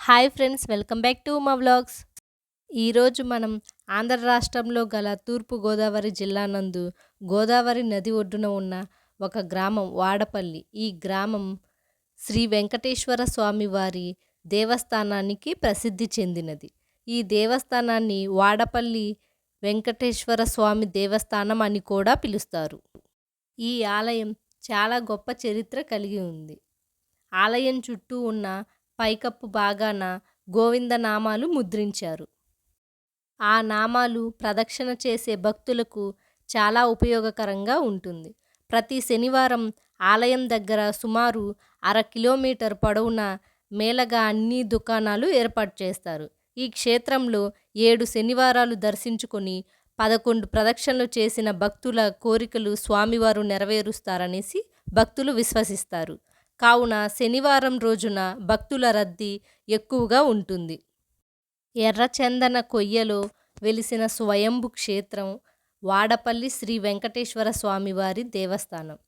Hi friends welcome back to మా vlogs. ఈరోజు మనం ఆంధ్ర రాష్ట్రంలో గల తూర్పు గోదావరి జిల్లా నందు గోదావరి నది ఒడ్డున ఉన్న ఒక గ్రామం వాడపల్లి. ఈ గ్రామం శ్రీ వెంకటేశ్వర స్వామి వారి దేవస్థానానికి ప్రసిద్ధి చెందినది. ఈ దేవస్థానాన్ని వాడపల్లి వెంకటేశ్వర స్వామి దేవస్థానం అని కూడా పిలుస్తారు. ఈ ఆలయం చాలా గొప్ప చరిత్ర కలిగి ఉంది. ఆలయం చుట్టూ ఉన్న పైకప్పు భాగాన గోవింద నామాలు ముద్రించారు. ఆ నామాలు ప్రదక్షిణ చేసే భక్తులకు చాలా ఉపయోగకరంగా ఉంటుంది. ప్రతి శనివారం ఆలయం దగ్గర సుమారు అర కిలోమీటర్ పొడవున మేళగా అన్ని దుకాణాలు ఏర్పాటు చేస్తారు. ఈ క్షేత్రంలో ఏడు శనివారాలు దర్శించుకొని పదకొండు ప్రదక్షిణలు చేసిన భక్తుల కోరికలు స్వామివారు నెరవేరుస్తారనేసి భక్తులు విశ్వసిస్తారు. కావున శనివారం రోజున భక్తుల రద్దీ ఎక్కువగా ఉంటుంది. ఎర్రచందన కొయ్యలో వెలిసిన స్వయంభు క్షేత్రం వాడపల్లి శ్రీ వెంకటేశ్వర స్వామివారి దేవస్థానం.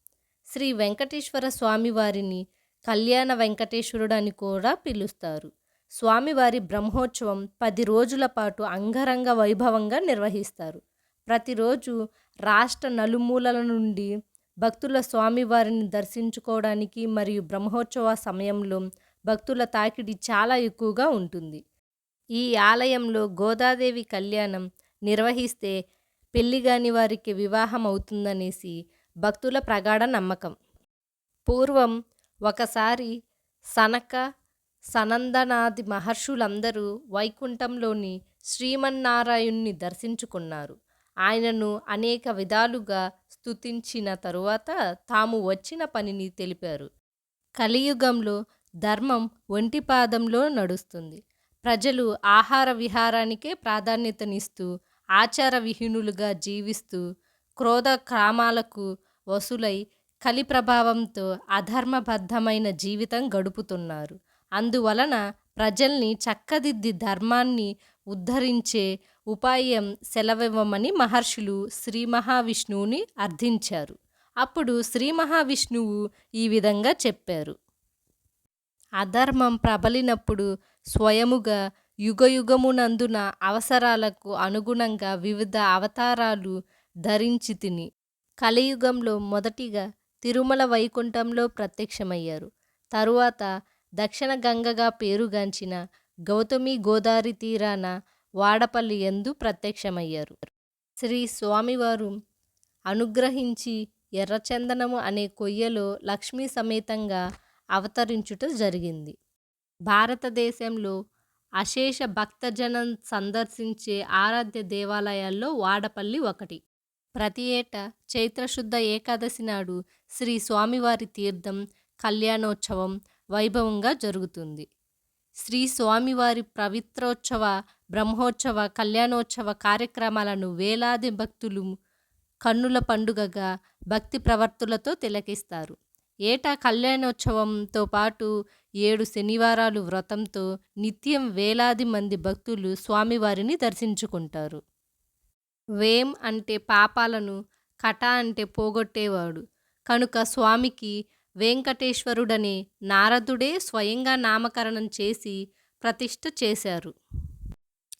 శ్రీ వెంకటేశ్వర స్వామివారిని కళ్యాణ వెంకటేశ్వరుడు అని కూడా పిలుస్తారు. స్వామివారి బ్రహ్మోత్సవం పది రోజుల పాటు అంగరంగ వైభవంగా నిర్వహిస్తారు. ప్రతిరోజు రాష్ట్ర నలుమూలల నుండి భక్తుల స్వామివారిని దర్శించుకోవడానికి మరియు బ్రహ్మోత్సవ సమయంలో భక్తుల తాకిడి చాలా ఎక్కువగా ఉంటుంది. ఈ ఆలయంలో గోదాదేవి కళ్యాణం నిర్వహిస్తే పెళ్ళి కాని వారికి వివాహం అవుతుందనేసి భక్తుల ప్రగాఢ నమ్మకం. పూర్వం ఒకసారి సనక సనందనాది మహర్షులందరూ వైకుంఠంలోని శ్రీమన్నారాయణ్ణి దర్శించుకున్నారు. ఆయనను అనేక విధాలుగా స్తుతించిన తరువాత తాము వచ్చిన పనిని తెలిపారు. కలియుగంలో ధర్మం ఒంటి పాదంలో నడుస్తుంది. ప్రజలు ఆహార విహారానికే ప్రాధాన్యతనిస్తూ ఆచార విహీనులుగా జీవిస్తూ క్రోధ క్రామాలకు వసులై కలి ప్రభావంతో అధర్మబద్ధమైన జీవితం గడుపుతున్నారు. అందువలన ప్రజల్ని చక్కదిద్ది ధర్మాన్ని ఉద్ధరించే ఉపాయం సెలవివ్వమని మహర్షులు శ్రీ మహావిష్ణువుని అర్థించారు. అప్పుడు శ్రీ మహావిష్ణువు ఈ విధంగా చెప్పారు. అధర్మం ప్రబలినప్పుడు స్వయముగా యుగయుగమునందున అవసరాలకు అనుగుణంగా వివిధ అవతారాలు ధరించి తిని కలియుగంలో మొదటిగా తిరుమల వైకుంఠంలో ప్రత్యక్షమయ్యారు. తరువాత దక్షిణ గంగగా పేరుగాంచిన గౌతమి గోదావరి తీరాన వాడపల్లి ఎందు ప్రత్యక్షమయ్యారు. శ్రీ స్వామివారు అనుగ్రహించి ఎర్రచందనము అనే కొయ్యలో లక్ష్మీ సమేతంగా అవతరించుట జరిగింది. భారతదేశంలో అశేష భక్తజనం సందర్శించే ఆరాధ్య దేవాలయాల్లో వాడపల్లి ఒకటి. ప్రతి ఏటా చైత్రశుద్ధ ఏకాదశి నాడు శ్రీ స్వామివారి తీర్థం కళ్యాణోత్సవం వైభవంగా జరుగుతుంది. శ్రీ స్వామివారి పవిత్రోత్సవ బ్రహ్మోత్సవ కళ్యాణోత్సవ కార్యక్రమాలను వేలాది భక్తులు కన్నుల పండుగగా భక్తి ప్రవర్తులతో తిలకిస్తారు. ఏటా కళ్యాణోత్సవంతో పాటు ఏడు శనివారాలు వ్రతంతో నిత్యం వేలాది మంది భక్తులు స్వామివారిని దర్శించుకుంటారు. వేం అంటే పాపాలను కట అంటే పోగొట్టేవాడు. కనుక స్వామికి వెంకటేశ్వరుడని నారదుడే స్వయంగా నామకరణం చేసి ప్రతిష్ఠ చేశారు.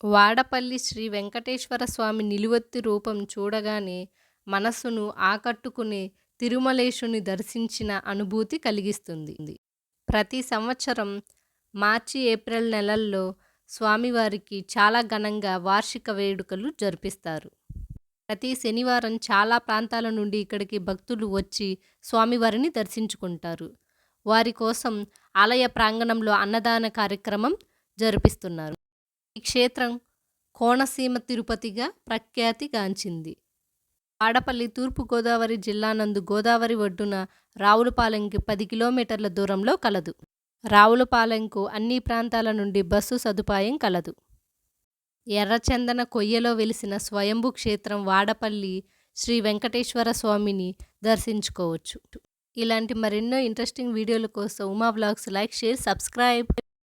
వాడపల్లి శ్రీ వెంకటేశ్వర స్వామి నిలువెత్తి రూపం చూడగానే మనస్సును ఆకట్టుకునే తిరుమలేశుని దర్శించిన అనుభూతి కలిగిస్తుంది. ప్రతి సంవత్సరం మార్చి ఏప్రిల్ నెలల్లో స్వామివారికి చాలా ఘనంగా వార్షిక వేడుకలు జరిపిస్తారు. ప్రతి శనివారం చాలా ప్రాంతాల నుండి ఇక్కడికి భక్తులు వచ్చి స్వామివారిని దర్శించుకుంటారు. వారి కోసం ఆలయ ప్రాంగణంలో అన్నదాన కార్యక్రమం జరిపిస్తున్నారు. ఈ క్షేత్రం కోనసీమ తిరుపతిగా ప్రఖ్యాతిగాంచింది ఆడపల్లి తూర్పుగోదావరి జిల్లా నందు గోదావరి ఒడ్డున రావులపాలెంకి పది కిలోమీటర్ల దూరంలో కలదు. రావులపాలెంకు అన్ని ప్రాంతాల నుండి బస్సు సదుపాయం కలదు. ఎర్రచందన కొయ్యలో వెలిసిన స్వయంభు క్షేత్రం వాడపల్లి శ్రీ వెంకటేశ్వర స్వామిని దర్శించుకోవచ్చు. ఇలాంటి మరెన్నో ఇంట్రెస్టింగ్ వీడియోల కోసం Uma blogs like share subscribe